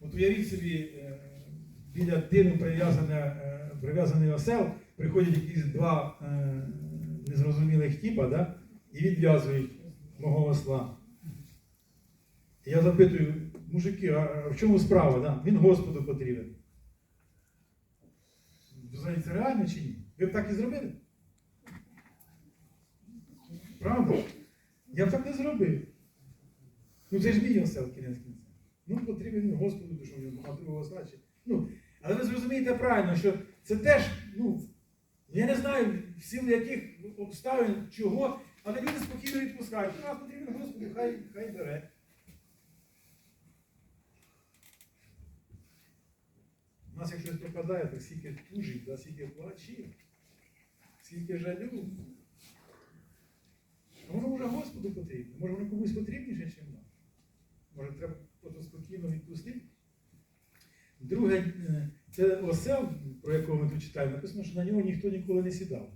От уявіть собі, е, біля прив'язаний, е, осел, приходять якісь два е, незрозумілих тіпа, да? і відв'язують мого осла. Я запитую, мужики, а в чому справа? Да? Він Господу потрібен. Це реально чи ні? Ви б так і зробили? Правда? Я б так не зробив. Ну це ж мій осел кінець. Ну, потрібен Господу, що в нього багато другого стачі. Ну, але ви зрозумієте правильно, що це теж, ну, я не знаю, в силу яких обставин, чого, але люди спокійно відпускають. Ну, раз потрібен Господу, хай, хай бере. У нас як щось пропадає, то скільки тужить, да, скільки плачів, скільки жалю. Воно вже Господу потрібно. Може воно комусь потрібніше, ніж нам. Може треба просто спокійно відпустити. Друге, е, це осел, про якого ми тут читаємо, написано, що на нього ніхто ніколи не сідав.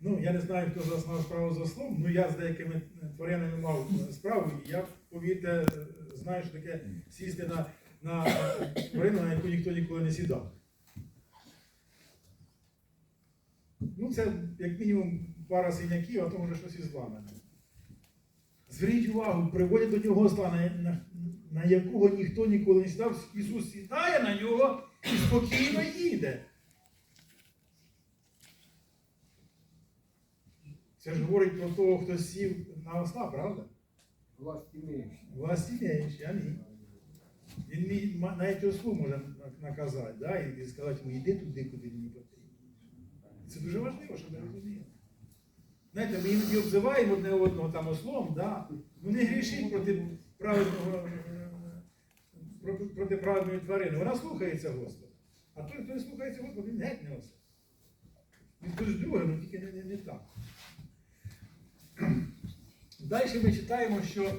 Ну, я не знаю, хто з вас мав справу з ослом, ну я з деякими тваринами мав е, справу, і я, повірте, е, знаю, що таке сісти на, на тварину, на яку ніхто ніколи не сідав. Ну, це як мінімум пара синяків, а то може щось і зламане. Зверніть увагу, приводять до нього осла, на, на, на якого ніхто ніколи не сідав. Ісус сідає на нього і спокійно їде. Це ж говорить про того, хто сів на осла, правда? Власть имеющий. Власть імеючий, амінь. Він навіть ослу може наказати, да? і сказати йому, йди туди, куди мені потрібно. Це дуже важливо, щоб ви розуміли. Знаєте, ми іноді обзиваємо одне одного там ослом, да? ну не грішіть проти праведного, е, проти- праведної тварини. Вона слухається Господа. А той, хто не слухається Господа, він геть не осел. Він хтось друге, але тільки не, не, не так. Далі ми читаємо, що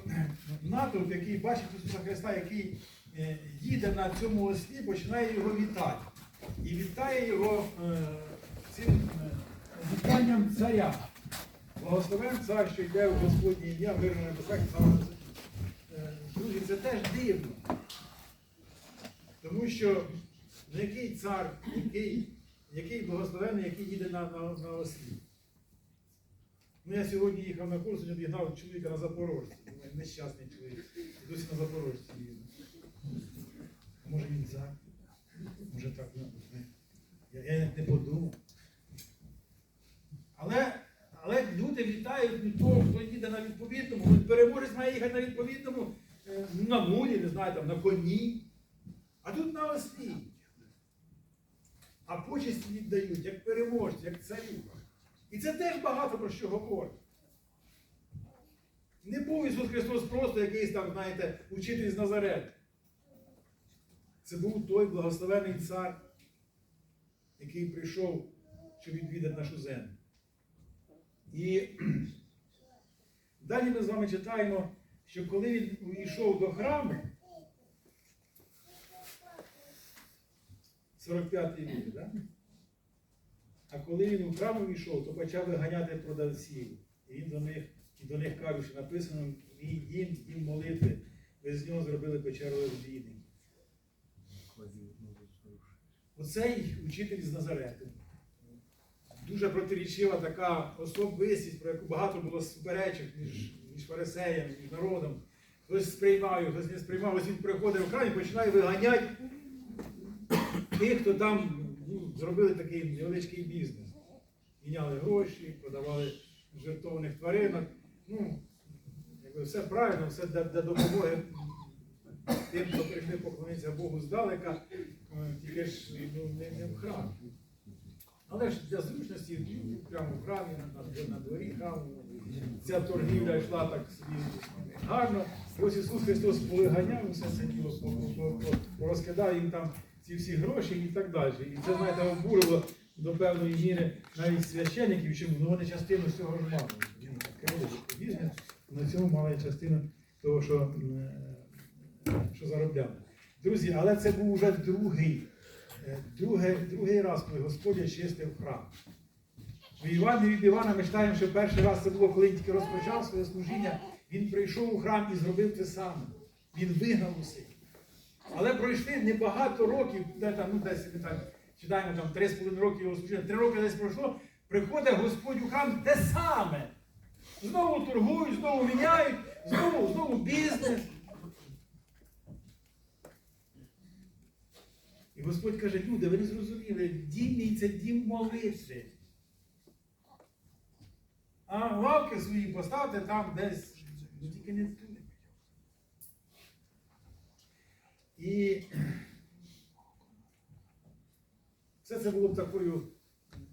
натовп, який бачить Ісуса Христа, який е, їде на цьому ослі, починає його вітати. І вітає його е, цим е, вітанням царя. Благословен цар, що йде в Господнє ім'я, мир на небесах і слава. Е, Друзі, це теж дивно. Тому що ну, який цар, який, який благословений, який їде на, на, на ослі. Ну, я сьогодні їхав на курс, сьогодні обігнав чоловіка на Запорожці. Думаю, нещасний чоловік. Досі на Запорожці їде. Може він цар? Може так, ну, я, я не подумав. Але, але люди вітають від того, хто їде на відповідному. Переможець має їхати на відповідному е, на мулі, не знаю, там, на коні. А тут на ослі. А почесті віддають, як переможці, як царю. І це теж багато про що говорить. Не був Ісус Христос просто якийсь там, знаєте, учитель з Назарету. Це був той благословений цар, який прийшов, щоб відвідати нашу землю. І далі ми з вами читаємо, що коли він увійшов до храму, 45-й рік, да? а коли він у храм увійшов, то почав виганяти продавців. І він до них, і до них каже, що написано, мій дім, дім молитви, ви з нього зробили печеру розбійників. Оцей учитель з Назарету. Дуже протирічива така особистість, про яку багато було суперечок між, між фарисеями, між народом. Хтось сприймав, хтось не сприймав. Ось він приходить в храм і починає виганяти тих, хто там ну, зробили такий невеличкий бізнес. Міняли гроші, продавали жертовних тваринок. Ну, якби все правильно, все для, для допомоги тим, хто прийшли поклонитися Богу здалека, е, тільки ж ну, не, не в храмі. Але ж для зручності прямо в храмі, на, дворі храму, ця торгівля йшла так собі гарно. Ось Ісус Христос повиганяв усе це діло, порозкидав їм там ці всі гроші і так далі. І це, знаєте, обурило до певної міри навіть священників, чому ну, вони частину цього ж мали. Бізнес, на цьому мали частину того, що, е, що заробляли. Друзі, але це був вже другий, другий, другий раз, коли Господь очистив храм. В Івані від Івана ми читаємо, що перший раз це було, коли він тільки розпочав своє служіння, він прийшов у храм і зробив те саме. Він вигнав усіх. Але пройшли небагато років, де там, ну десь ми так читаємо там 3,5 роки його служіння, 3 роки десь пройшло, приходить Господь у храм те саме. Знову торгують, знову міняють, знову, знову бізнес. І Господь каже, люди, ви не зрозуміли, дім це дім молитви. А лавки свої поставте там десь, ну тільки не тут. І все це було б такою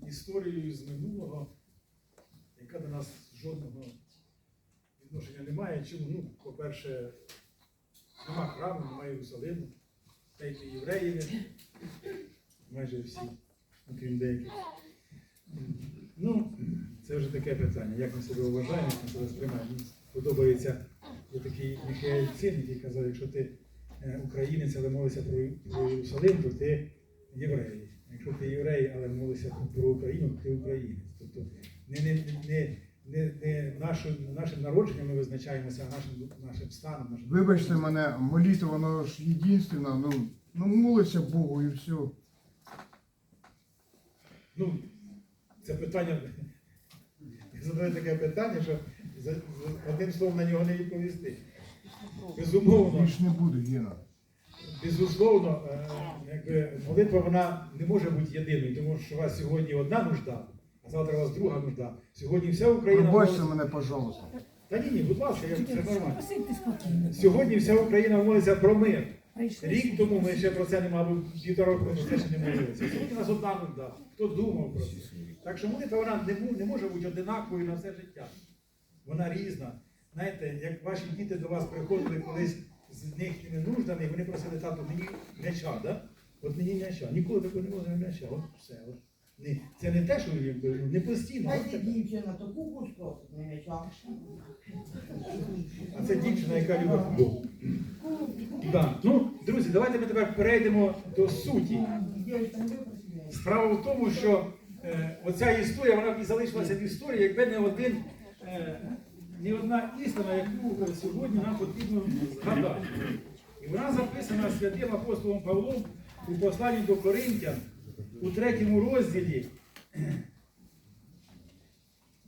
історією з минулого, яка до нас жодного відношення не має. Чому? Ну, по-перше, нема храму, немає Єрусалиму, та й майже всі, окрім деяких. Ну, це вже таке питання. Як ми себе вважаємо, як ми себе сприймаємо. Подобається є такий Михайло Цин, який казав, якщо ти е, українець, але молишся про, про Єрусалим, то ти єврей. Якщо ти єврей, але молишся про Україну, то ти українець. Тобто не, не, не, не, не нашим, нашим народженням ми визначаємося, а нашим, нашим станом. Нашим Вибачте мене, молитва, воно ж єдинственна, ну, ну молися Богу і все. Ну, це питання. Задаю таке питання, що за, за одним словом на нього не відповісти. Безумовно, Більш не буде, Гена. безусловно, е, якби молитва вона не може бути єдиною, тому що у вас сьогодні одна нужда, завтра у вас друга нужда. Сьогодні вся Україна. Пробачте мене, пожалуйста. Та ні, ні, будь ласка, я, це нормально. Сьогодні вся Україна молиться про мир. Рік тому ми ще про це не мабуть, півтора року це ще не молилися. Сьогодні у нас одна нужда. Хто думав про це? Так що молитва вона не, не може бути одинаковою на все життя. Вона різна. Знаєте, як ваші діти до вас приходили колись з їхніми нуждами, вони просили тату мені м'яча, да? От мені м'яча. Ніколи такого не можна м'яча. От все. От. Не, це не те, що якби, не постійно. Дайте таке. дівчина таку пусту, не м'яча. А це дівчина, яка любить футбол. Да. Ну, друзі, давайте ми тепер перейдемо до суті. Не. Справа в тому, що е, оця історія, вона б і залишилася в історії, якби не один, е, не одна істина, яку сьогодні нам потрібно згадати. І вона записана святим апостолом Павлом у посланні до Коринтян у третьому розділі,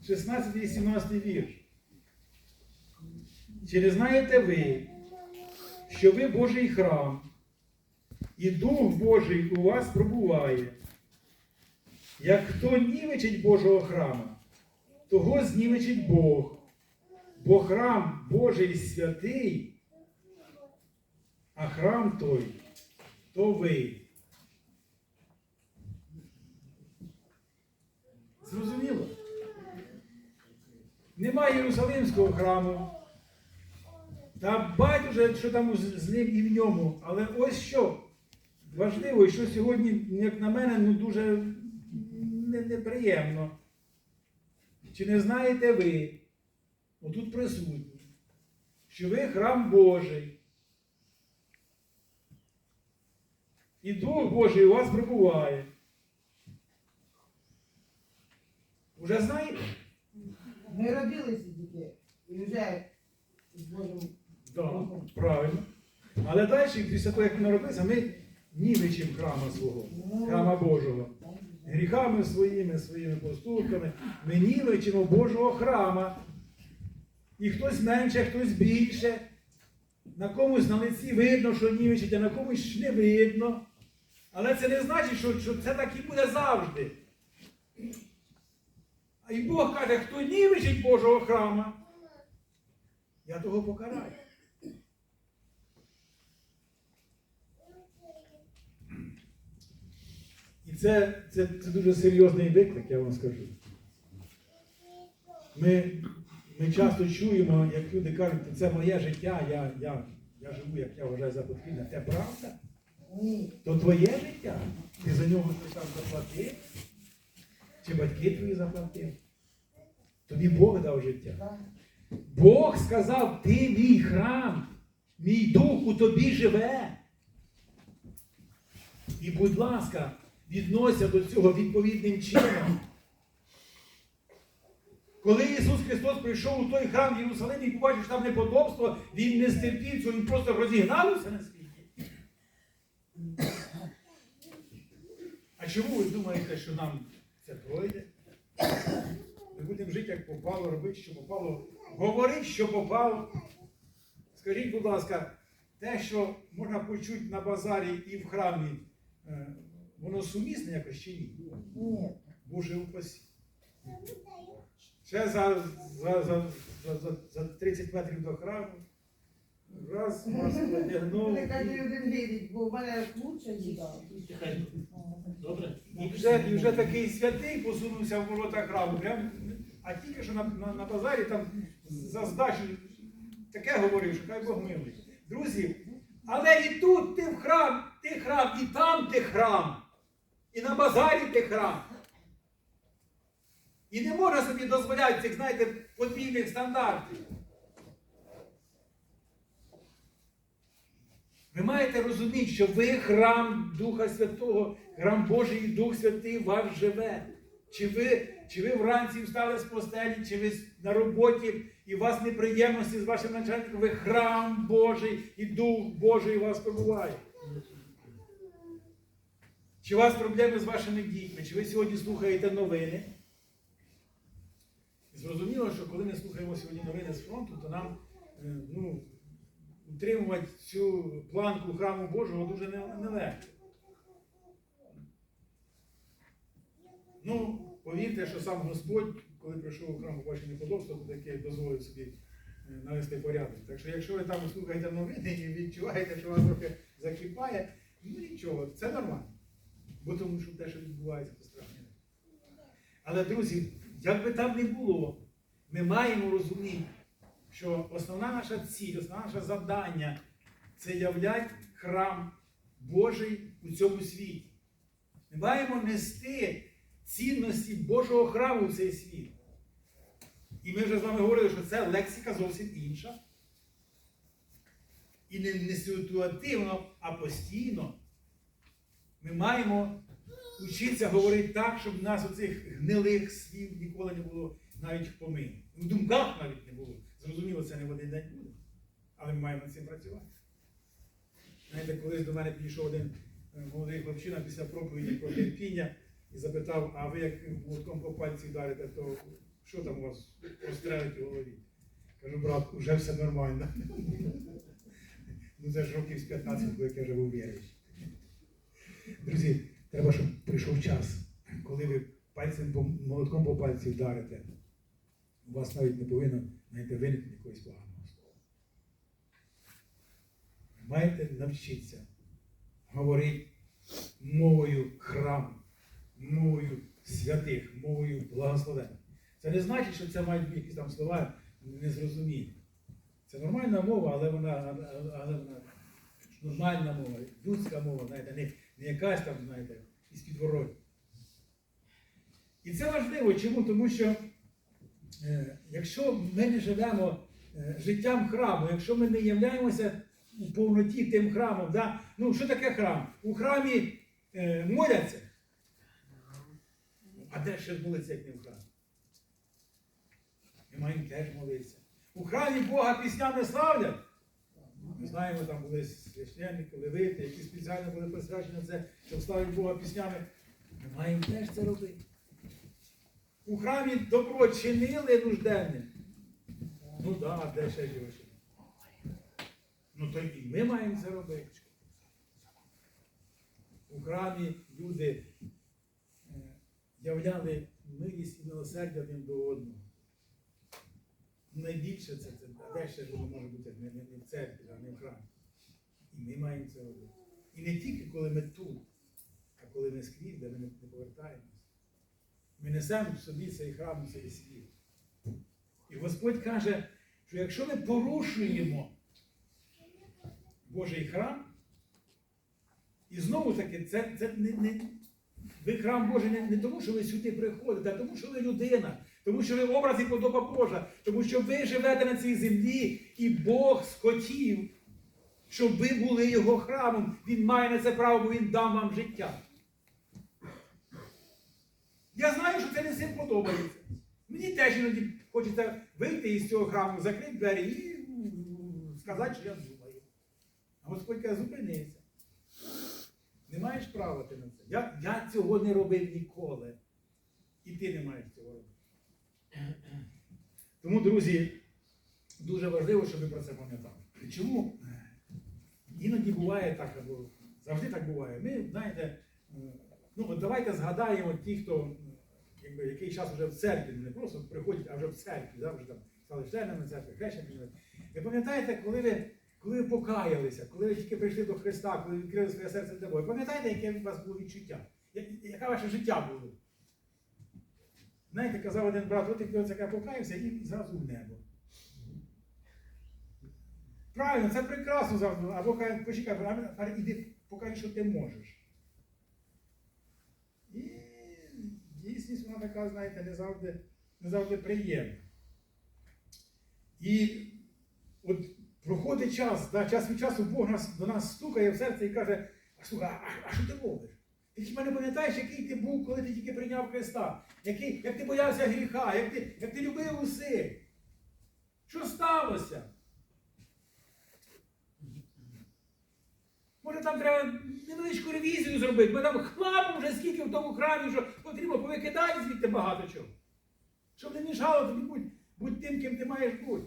16 і 17 вірш. Чи не знаєте ви, що ви Божий храм, і Дух Божий у вас пробуває? Як хто нівечить Божого храма, того знівечить Бог, бо храм Божий святий, а храм той то ви. Зрозуміло? Немає Єрусалимського храму. Та байдуже, що там з, ним і в ньому. Але ось що важливо, і що сьогодні, як на мене, ну дуже неприємно. Чи не знаєте ви, отут присутні, що ви храм Божий? І Дух Божий у вас прибуває. Уже знаєте? Ми родилися тільки і вже з Божим Так, правильно. Але далі, після того, як ми народилися, ми нівечимо храма свого, храма Божого. Гріхами своїми, своїми поступками, ми нівечимо Божого храма. І хтось менше, хтось більше. На комусь на лиці видно, що нівечить, а на комусь не видно. Але це не значить, що, що це так і буде завжди. І Бог каже, хто нівечить Божого храма, я того покараю. І це, це, це дуже серйозний виклик, я вам скажу. Ми, ми часто чуємо, як люди кажуть, це моє життя, я, я, я живу, як я вважаю за потрібне. Це правда? То твоє життя? Ти за нього там заплатив? Чи батьки твої заплатили? Тобі Бог дав життя. Бог сказав, ти мій храм, мій дух у тобі живе. І, будь ласка, віднося до цього відповідним чином. Коли Ісус Христос прийшов у той храм в Єрусалимі і побачив там неподобство, Він не стерпів цього, він просто розігнався на світі. А чому ви думаєте, що нам це пройде? Ми будемо жити, як попало, робити, що попало, говорити, що попало. Скажіть, будь ласка, те, що можна почути на базарі і в храмі, е, воно сумісне якось чи ні? Ні. Боже упасі. Ще за, за, за, за, за, за 30 метрів до храму. Раз, вас одягнув. Вони кожен один вірить, бо в мене лучше їда. Добре? І вже, і вже такий святий посунувся в ворота храму. Прям, а тільки що на, на, на базарі там за здачу таке говорив, що хай Бог милий. Друзі, але і тут ти в храм, ти храм, і там ти храм. І на базарі ти храм. І не можна собі дозволяти цих, знаєте, подвійних стандартів. Ви маєте розуміти, що ви храм Духа Святого, храм Божий і Дух Святий вас живе. Чи ви, чи ви вранці встали з постелі, чи ви на роботі, і у вас неприємності з вашим начальником, ви храм Божий і Дух Божий вас перебуває. Чи у вас проблеми з вашими дітьми, чи ви сьогодні слухаєте новини? Зрозуміло, що коли ми слухаємо сьогодні новини з фронту, то нам е, ну, утримувати цю планку храму Божого дуже нелегко. Ну, повірте, що сам Господь, коли прийшов у храм побачив неподобство, то таке дозволив собі е, навести порядок. Так що, якщо ви там слухаєте новини і відчуваєте, що вас трохи закипає, ну нічого, це нормально. Бо тому що те, що відбувається, то страшне. Але, друзі, як би там не було, ми маємо розуміти, що основна наша ціль, основне наше завдання це являть храм Божий у цьому світі. Ми маємо нести цінності Божого храму в цей світ. І ми вже з вами говорили, що це лексика зовсім інша. І не, не ситуативно, а постійно. Ми маємо вчитися говорити так, щоб в нас оцих гнилих слів ніколи не було навіть в помині. В думках навіть не було. Зрозуміло, це не в один день буде. Але ми маємо над цим працювати. Знаєте, колись до мене підійшов один е, молодий хлопчина після проповіді про терпіння і запитав, а ви як молотком по пальці вдарите, то що там у вас розстрелить у голові? Кажу, брат, вже все нормально. Ну це ж років з 15, коли я вже був віруючий. Друзі, треба, щоб прийшов час, коли ви пальцем молотком по пальці вдарите. У вас навіть не повинно знаєте, виникнути якогось поганого слова. Ви маєте навчитися говорити мовою храму, мовою святих, мовою благословення. Це не значить, що це мають бути якісь там слова незрозумілі. Це нормальна мова, але вона, але вона нормальна мова, людська мова, знаєте, не, не якась там, знаєте, із підворотні. І це важливо. Чому? Тому що якщо ми не живемо е, життям храму, якщо ми не являємося у повноті тим храмом, да? ну що таке храм? У храмі е, моляться. А де ще молиться, як не в храмі? Ми маємо теж молитися. У храмі Бога піснями славлять. Ми знаємо, там були священники, левити, які спеціально були присвячені це, щоб славити Бога піснями. Ми маємо теж це робити. У храмі добро чинили нужденним. Ну так, да, де ще чинити? Ну то і ми маємо це робити. У храмі люди е, являли милість і милосердя один до одного. Найбільше це, це а де ще воно може бути не, не, в церкві, а не в храмі. І ми маємо це робити. І не тільки коли ми тут, а коли ми скрізь, де ми не, повертаємося. Ми несемо собі цей храм, цей світ. І Господь каже, що якщо ми порушуємо Божий храм, і знову таки, це, це не, не, ви храм Божий не, не тому, що ви сюди приходите, а тому, що ви людина, тому що ви образ і подоба Божа, тому що ви живете на цій землі, і Бог схотів, щоб ви були його храмом. Він має на це право, бо він дав вам життя. Я знаю, що це не всім подобається. Мені теж іноді хочеться вийти із цього храму, закрити двері і сказати, що я думаю. А Господь каже, зупинися. Не маєш права ти на це. Я, я цього не робив ніколи. І ти не маєш цього робити. Тому, друзі, дуже важливо, щоб ви про це пам'ятали. Чому? Іноді буває так, або завжди так буває. Ми, знаєте, е, ну от давайте згадаємо ті, хто який час вже в церкві, не просто приходять, а вже в церкві, да, вже там стали членами церкви, хрещеними. Ви пам'ятаєте, коли ви, коли ви покаялися, коли ви тільки прийшли до Христа, коли відкрили своє серце для Бога, пам'ятаєте, яке у вас було відчуття? Я- Яке ваше життя було? Знаєте, казав один брат, от оце я покаявся і зразу в небо. Правильно, це прекрасно завжди. Або почекай, іди, покажи, що ти можеш. І дійсність вона така, знаєте, не завжди, не завжди приємна. І от проходить час, да, час від часу Бог нас, до нас стукає в серце і каже, а слухай, а, а що ти робиш? Ти хіба не пам'ятаєш, який ти був, коли ти тільки прийняв Христа? Який, як ти боявся гріха, як ти, як ти любив усе? Що сталося? Може там треба невеличку ревізію зробити, бо там хламу вже скільки в тому храмі, що потрібно повикидати звідти багато чого. Щоб не мішало тобі будь, будь тим, ким ти маєш бути.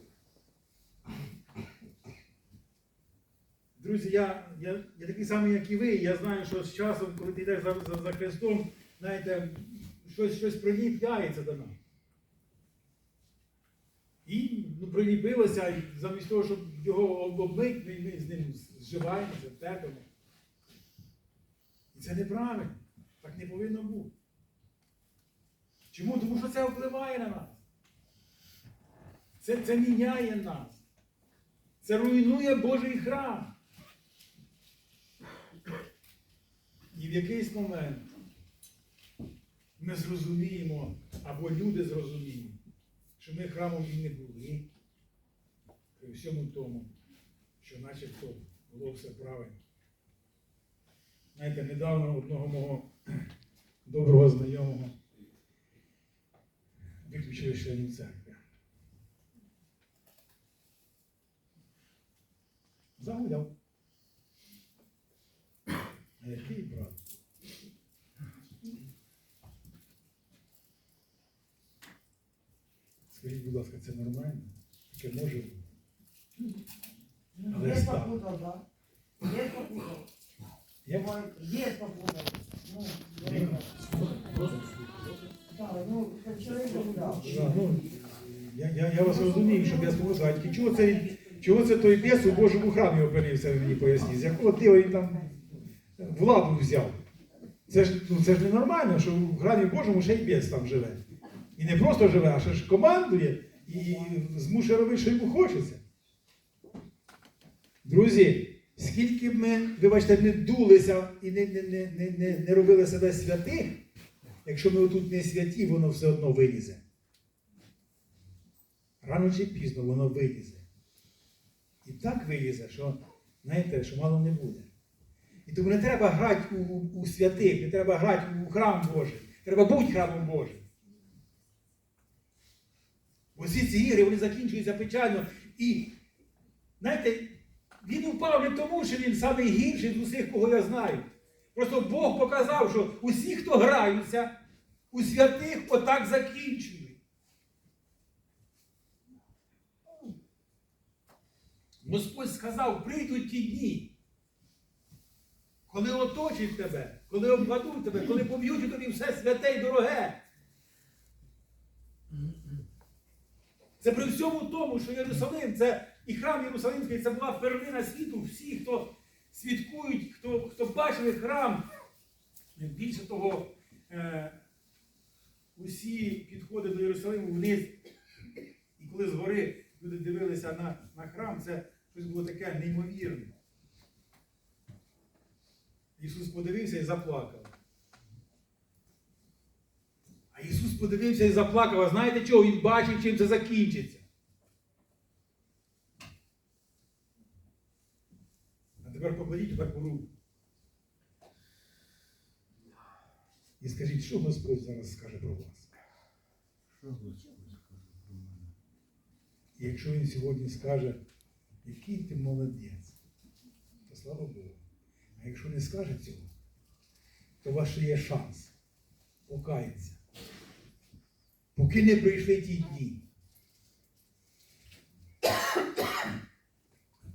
Друзі, я, я, я такий самий, як і ви. Я знаю, що з часом, коли ти йдеш за, за, за Христом, знаєте, щось, щось приліпляється до нас. І ну, приліпилося, і замість того, щоб його обмити, ми, ми з ним зживаємося, терпимо. І це неправильно. Так не повинно бути. Чому? Тому що це впливає на нас. Це, це міняє нас. Це руйнує Божий храм. І в якийсь момент ми зрозуміємо, або люди зрозуміють, що ми храмом і не були. При всьому тому, що начебто було все правильно. Знаєте, недавно одного мого доброго знайомого виключили членів церкви. Загуляв. А який брат? Скажіть, будь ласка, це нормально? Таке може бути? Але Є став. попутав, так? Є попутав. Як? Ой, Є попутав. Ну, Ні. добре. Просто Так, ну, це чоловік загуляв. Да, ну, я, вас розумію, я спробував сказати, чого це, чого це той бес у Божому храмі опинився, мені поясніть, з якого він там владу взяв. Це ж, ну, це ж ненормально, що в храмі Божому ще й бес там живе. І не просто живе, а ще ж командує і змушує робити, що йому хочеться. Друзі, скільки б ми, вибачте, не дулися і не, не, не, не, не, робили себе святих, якщо ми отут не святі, воно все одно вилізе. Рано чи пізно воно вилізе. І так вилізе, що, знаєте, що мало не буде. І тому не треба грати у, у, у святих, не треба грати у храм Божий. Треба бути храмом Божим. Бо всі ці ігри вони закінчуються печально. І знаєте, він упав не тому, що він найгірший з усіх, кого я знаю. Просто Бог показав, що усі, хто граються, у святих отак закінчують. Господь сказав, прийдуть ті дні, коли оточать тебе, коли обкладуть тебе, коли поб'ють у тобі все святе й дороге. Це при всьому тому, що Єрусалим, це і храм Єрусалимський, це була перлина світу. Всі, хто свідкують, хто, хто бачили храм, більше того, е, усі підходи до Єрусалиму вниз. І коли згори люди дивилися на, на храм, це щось було таке неймовірне. Ісус подивився і заплакав. А Ісус подивився і заплакав. А знаєте чого? Він бачив, чим це закінчиться. А тепер покладіть таку руку. І скажіть, що Господь зараз скаже про вас? Що Господь скаже про мене? І якщо він сьогодні скаже, який ти молодець, то слава Богу. А якщо не скаже цього, то у вас ще є шанс покаятися. Поки не прийшли ті дні.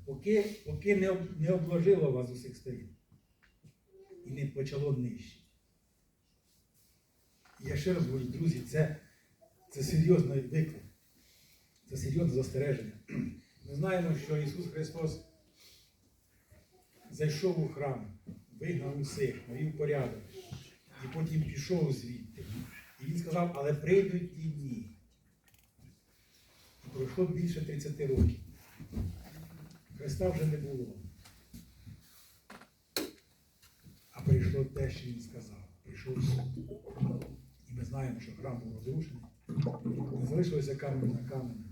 Поки, поки не, не обложило вас усіх сторін і не почало. І я ще раз говорю, друзі, це, це серйозний виклик, це серйозне застереження. Ми знаємо, що Ісус Христос зайшов у храм, вигнав усіх, навів порядок, і потім пішов звідти. І він сказав, але прийдуть ті дні. І пройшло більше 30 років. Христа вже не було. А прийшло те, що він сказав. Прийшов суд. І ми знаємо, що храм був розрушений. Не залишилося камінь на камені.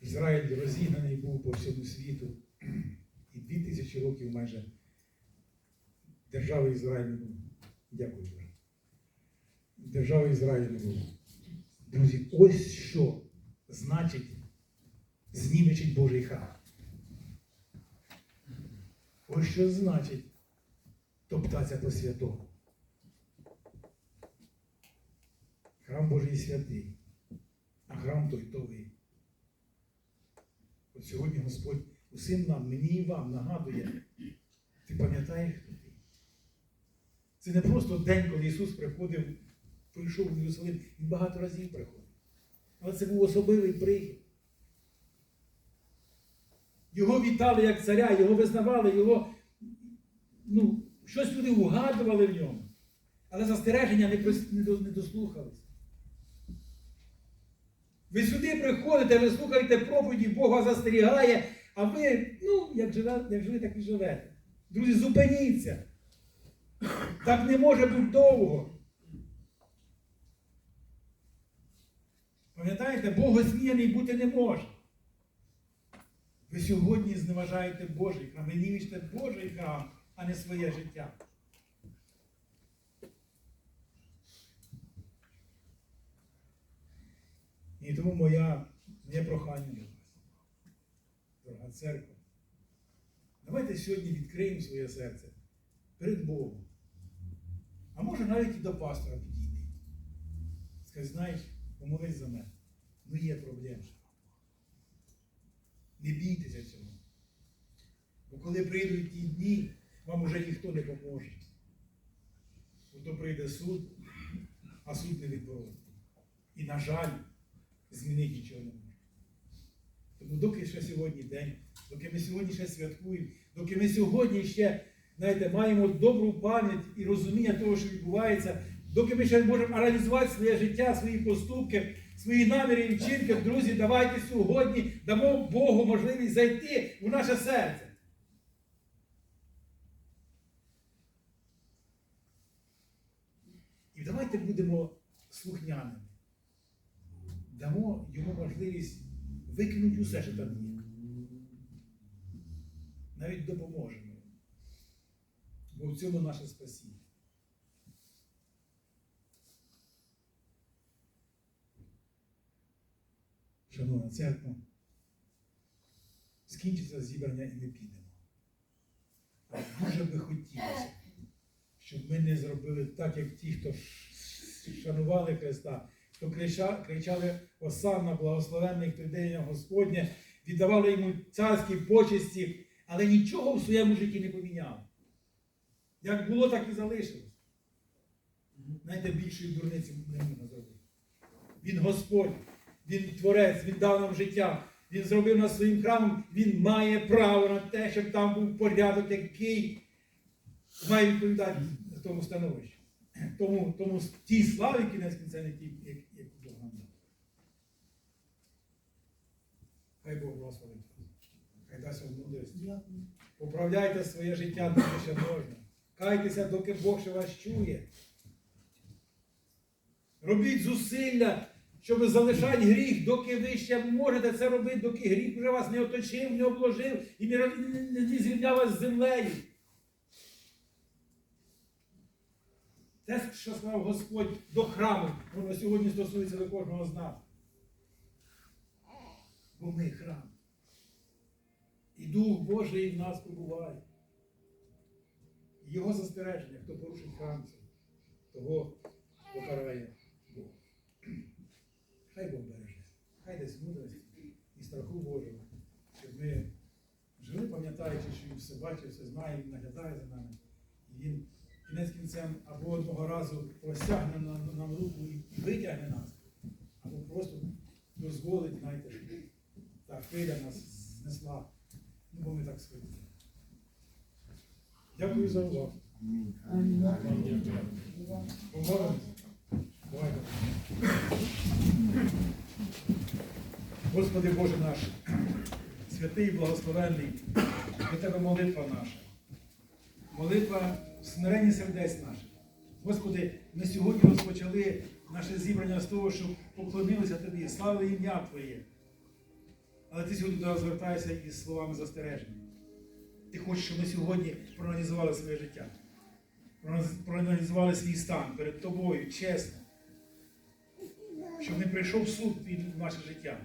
Ізраїль розігнаний був по всьому світу. І дві тисячі років майже держави Ізраїль не було. Дякую. Держави Ізраїль не було. Друзі, ось що значить знімечить Божий храм. Ось що значить топтатися до святого. Храм Божий святий, а храм той то ви. От сьогодні Господь усім нам, мені і вам нагадує, ти пам'ятаєш, хто ти? Це не просто день, коли Ісус приходив, прийшов в Єрусалим, Він багато разів приходив. Але це був особливий прихід. Його вітали як царя, його визнавали, його, ну, щось люди угадували в ньому. Але застереження не, дослухались. Ви сюди приходите, ви слухаєте проповіді, Бог вас застерігає, а ви, ну, як, живе, як жили, так і живете. Друзі, зупиніться. Так не може бути довго. Пам'ятаєте, Бог зміяний бути не може. Ви сьогодні зневажаєте Божий храм, ви нівічте Божий храм, а не своє життя. І тому моя, моє прохання до вас, дорога церква. Давайте сьогодні відкриємо своє серце перед Богом. А може навіть і до пастора підійти. Скажи, знаєш, помолись за мене. Ну є проблема. Не бійтеся цього. Бо коли прийдуть ті дні, вам уже ніхто не поможе. Бо то прийде суд, а суд не відбороть. І, на жаль, змінити нічого не може. Тому доки ще сьогодні день, доки ми сьогодні ще святкуємо, доки ми сьогодні ще знаєте, маємо добру пам'ять і розуміння того, що відбувається, доки ми ще можемо аналізувати своє життя, свої поступки, свої наміри і вчинки, друзі, давайте сьогодні дамо Богу можливість зайти у наше серце. І давайте будемо слухняними. Дамо йому можливість викинути усе, що там є. Навіть допоможемо. Бо в цьому наше спасіння. Шановна церква, скінчиться зібрання і ми підемо. Дуже би хотілося, щоб ми не зробили так, як ті, хто шанували Христа, крича- кричали Осанна, благословенний придення Господнє, віддавали йому царські почесті, але нічого в своєму житті не поміняли. Як було, так і залишилось. Знаєте, більшої дурниці не можна зробити. Він Господь, Він Творець, Він дав нам життя, Він зробив нас своїм храмом, Він має право на те, щоб там був порядок, який має відповідати тому становищі. Тому, тому тій славі кінець кінця не ті, як, як Бог нам дав. Хай Бог благословить вас. Хай дасть вам мудрість. Поправляйте своє життя, доки ще можна. Кайтеся, доки Бог ще вас чує. Робіть зусилля, щоб залишати гріх, доки ви ще можете це робити, доки гріх вже вас не оточив, не обложив і не зрівняв вас з землею. Те, що сказав Господь до храму, воно сьогодні стосується до кожного з нас. Бо ми храм. І Дух Божий в нас побуває. Його застереження, хто порушить храм, того покарає Бог. Хай Бог береже. Хай дасть мудрості і страху Божого, щоб ми жили, пам'ятаючи, що він все бачить, все знає, він наглядає за нами. І він кінець кінцем або одного разу простягне нам, нам руку і витягне нас, або просто дозволить, знаєте, та хвиля нас знесла. Бо ми так схвилюємо. Дякую за увагу. Господи Боже наш, святий і благословенний, до Тебе молитва наша. Молитва в смиренні сердець наших. Господи, ми сьогодні розпочали наше зібрання з того, щоб поклонилися Тобі, славили ім'я Твоє. Але ти сьогодні до звертаєшся із словами застереження. Ти хочеш, щоб ми сьогодні проаналізували своє життя, проаналізували свій стан перед тобою, чесно, щоб не прийшов суд під наше життя.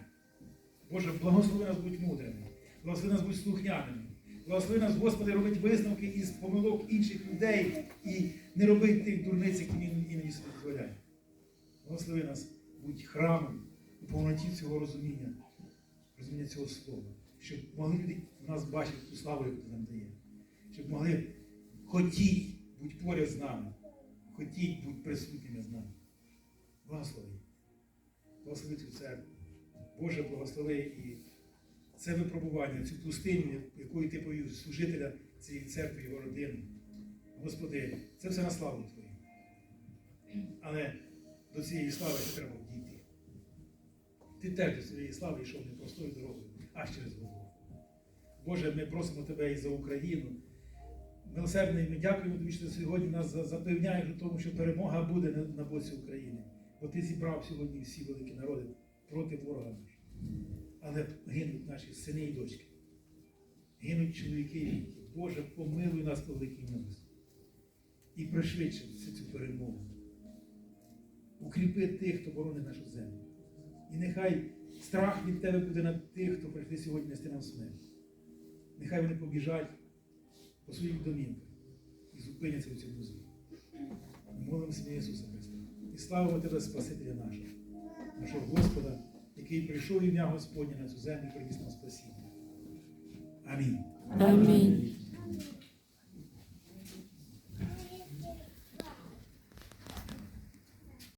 Боже, благослови нас будь мудрими, благослови нас будь слухняними. Благослови нас, Господи, робити висновки із помилок інших людей і не робити тих дурниць, які іноді собі дозволяє. Благослови нас будь храмом у повноті цього розуміння, розуміння цього слова, щоб могли люди нас бачити ту славу, яку ти нам дає, щоб могли хотіть бути поряд з нами, хотіть бути присутніми з нами. Благослови. Благослови цю церкву. Боже, благослови і це випробування, цю пустиню, якою ти повів служителя цієї церкви, його родину. Господи, це все на славу Твою. Але до цієї слави ще треба. Ти теж до цієї слави йшов не простою дорогою, а через Голгофу. Боже, ми просимо Тебе і за Україну. Милосердний, ми дякуємо тобі, що ти сьогодні нас запевняєш у тому, що перемога буде на, на боці України. Бо ти зібрав сьогодні всі великі народи проти ворога нашого. Але гинуть наші сини і дочки. Гинуть чоловіки і жінки. Боже, помилуй нас по великій милості. І пришвидши цю перемогу. Укріпи тих, хто боронить нашу землю. І нехай страх від тебе буде над тих, хто прийшли сьогодні нести нам смерть. Нехай вони побіжать по своїх домівках і зупиняться у цьому злі. Молимося Ісуса Христа. І славимо Тебе, Спасителя нашого, нашого Господа, який прийшов ім'я Господнє на цю землю і приніс нам спасіння. Амінь. Амінь.